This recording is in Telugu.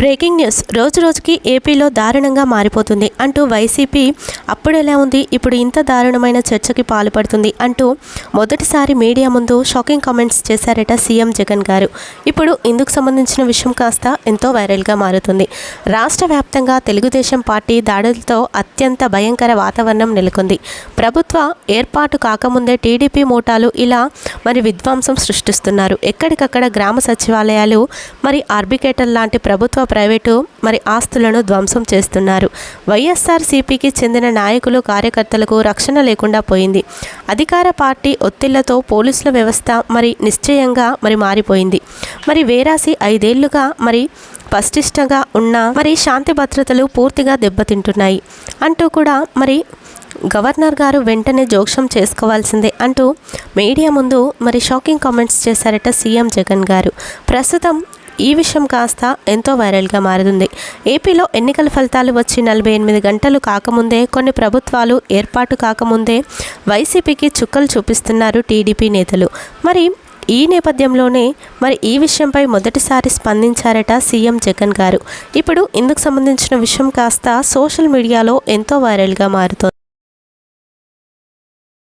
Breaking news. రోజు రోజుకి ఏపీలో దారుణంగా మారిపోతుంది అంటూ వైసీపీ అప్పుడు ఎలా ఉంది? ఇప్పుడు ఇంత దారుణమైన చర్చకి పాల్పడుతుంది అంటూ మొదటిసారి మీడియా ముందు షాకింగ్ కామెంట్స్ చేశారట సీఎం జగన్ గారు. ఇప్పుడు ఇందుకు సంబంధించిన విషయం కాస్త ఎంతో వైరల్గా మారుతుంది. రాష్ట్ర వ్యాప్తంగా తెలుగుదేశం పార్టీ దాడులతో అత్యంత భయంకర వాతావరణం నెలకొంది. ప్రభుత్వ ఏర్పాటు కాకముందే టీడీపీ మూటాలు ఇలా మరి విధ్వంసం సృష్టిస్తున్నారు. ఎక్కడికక్కడ గ్రామ సచివాలయాలు మరి ఆర్బికేటర్ లాంటి ప్రభుత్వ ప్రైవేటు మరి ఆస్తులను ధ్వంసం చేస్తున్నారు. వైఎస్ఆర్సీపీకి చెందిన నాయకులు కార్యకర్తలకు రక్షణ లేకుండా పోయింది. అధికార పార్టీ ఒత్తిళ్ళతో పోలీసుల వ్యవస్థ మరి నిశ్చయంగా మరి మారిపోయింది. మరి వేరాసి ఐదేళ్ళుగా మరి పటిష్టంగా ఉన్న మరి శాంతి భద్రతలు పూర్తిగా దెబ్బతింటున్నాయి అంటూ కూడా మరి గవర్నర్ గారు వెంటనే జోక్యం చేసుకోవాల్సిందే అంటూ మీడియా ముందు మరి షాకింగ్ కామెంట్స్ చేశారట సీఎం జగన్ గారు. ప్రస్తుతం ఈ విషయం కాస్త ఎంతో వైరల్గా మారుతుంది ఏపీలో ఎన్నికల ఫలితాలు వచ్చి నలభై ఎనిమిది గంటలు కాకముందే కొన్ని ప్రభుత్వాలు ఏర్పాటు కాకముందే వైసీపీకి చుక్కలు చూపిస్తున్నారు టీడీపీ నేతలు. మరి ఈ నేపథ్యంలోనే మరి ఈ విషయంపై మొదటిసారి స్పందించారట సీఎం జగన్ గారు. ఇప్పుడు ఇందుకు సంబంధించిన విషయం కాస్త సోషల్ మీడియాలో ఎంతో వైరల్గా మారుతోంది.